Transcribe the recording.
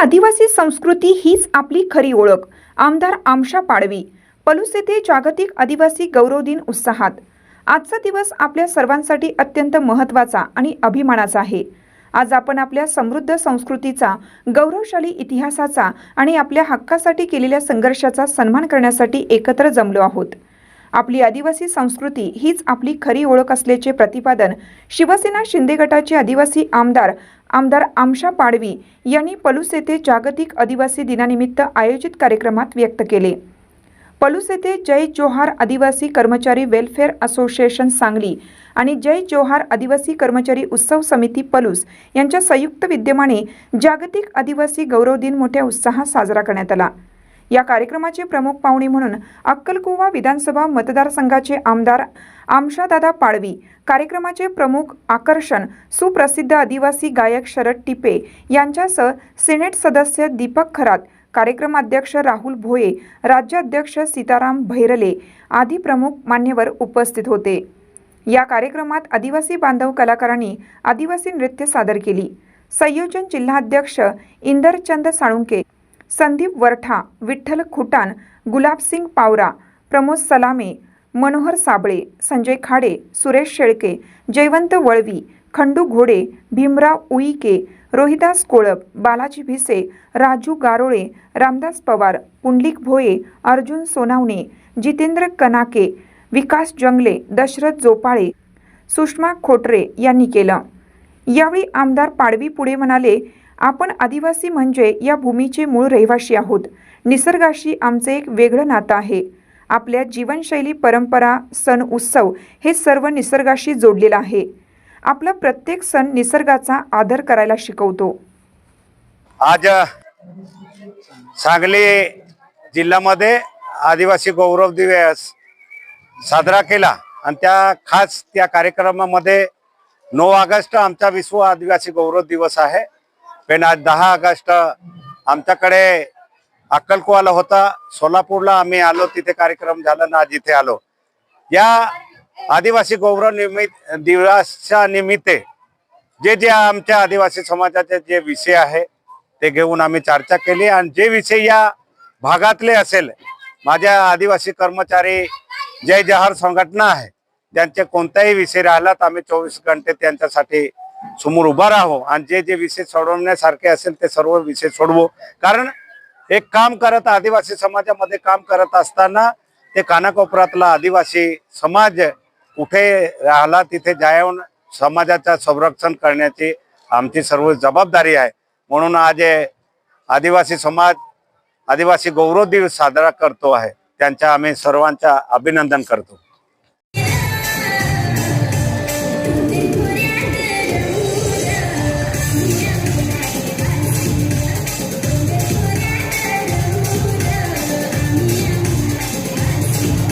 आदिवासी संस्कृती हीच आपली खरी ओळख. आमदार आमशा पाडवी. पलूस येथे जागतिक आदिवासी गौरव दिन उत्साहात. आजचा दिवस आपल्या सर्वांसाठी अत्यंत महत्त्वाचा आणि अभिमानाचा आहे. आज आपण आपल्या समृद्ध संस्कृतीचा गौरवशाली इतिहासाचा आणि आपल्या हक्कासाठी केलेल्या संघर्षाचा सन्मान करण्यासाठी एकत्र जमलो आहोत. आपली आदिवासी संस्कृती हीच आपली खरी ओळख असल्याचे प्रतिपादन शिवसेना शिंदे गटाचे आदिवासी आमदार आमदार आमशा पाडवी यांनी पलूस येथे जागतिक आदिवासी दिनानिमित्त आयोजित कार्यक्रमात व्यक्त केले. पलूस येथे जय जोहार आदिवासी कर्मचारी वेलफेअर असोसिएशन सांगली आणि जय जोहार आदिवासी कर्मचारी उत्सव समिती पलूस यांच्या संयुक्त विद्यमाने जागतिक आदिवासी गौरव दिन मोठ्या उत्साहात साजरा करण्यात आला. या कार्यक्रमाचे प्रमुख पाहुणे म्हणून अक्कलकुवा विधानसभा मतदारसंघाचे आमदार आमशादादा पाडवी कार्यक्रमाचे प्रमुख आकर्षण सुप्रसिद्ध आदिवासी गायक शरद टिपे यांच्यासह सिनेट सदस्य दीपक खरात कार्यक्रमाध्यक्ष राहुल भोये राज्याध्यक्ष सीताराम भैरले आदी प्रमुख मान्यवर उपस्थित होते. या कार्यक्रमात आदिवासी बांधव कलाकारांनी आदिवासी नृत्य सादर केली. संयोजन जिल्हाध्यक्ष इंदरचंद साळुंके संदीप वरठा विठ्ठल खुटान गुलाबसिंग पावरा प्रमोद सलामे मनोहर साबळे संजय खाडे सुरेश शेळके जयवंत वळवी खंडू घोडे भीमराव उईके रोहिदास कोळप बालाजी भिसे राजू गारोळे रामदास पवार पुंडलिक भोये अर्जुन सोनावणे जितेंद्र कनाके विकास जंगले दशरथ जोपाळे सुषमा खोटरे यांनी केलं. यावेळी आमदार पाडवी पुढे म्हणाले आपण आदिवासी म्हणजे या भूमीचे मूळ रहिवासी आहोत. निसर्गाशी आमचे एक वेगळं नातं आहे. आपल्या जीवनशैली परंपरा सण उत्सव हे सर्व निसर्गाशी जोडलेलं आहे. आपला प्रत्येक सण निसर्गाचा आदर करायला शिकवतो. आज सांगली जिल्ह्यामध्ये आदिवासी गौरव दिवस साजरा केला आणि त्या खास त्या कार्यक्रमामध्ये नऊ ऑगस्ट आमचा विश्व आदिवासी गौरव दिवस आहे. पण आज दहा ऑगस्ट आमच्याकडे अक्कलकुवाला होता. सोलापूरला आम्ही आलो तिथे कार्यक्रम झाला ना आज इथे आलो. या आदिवासी गौरव निमित्त दिवसाच्या निमित्ते जे जे आमच्या आदिवासी समाजाचे जे विषय आहे ते घेऊन आम्ही चर्चा केली. आणि जे विषय या भागातले असेल माझ्या आदिवासी कर्मचारी जय जहार संघटना आहे त्यांचे कोणताही विषय राहिला तर आम्ही चोवीस घंटे त्यांच्यासाठी समोर उभा राहो आणि जे जे विषय सोडवण्यासारखे असेल ते सर्व विषय सोडवू. कारण एक काम करत आदिवासी समाजामध्ये काम करत असताना ते कानाकोपरातला आदिवासी समाज कुठे राहिला तिथे जाऊन समाजाचं संरक्षण करण्याची आमची सर्व जबाबदारी आहे. म्हणून आज हे आदिवासी समाज आदिवासी गौरव दिवस साजरा करतो आहे. त्यांच्या आम्ही सर्वांचा अभिनंदन करतो.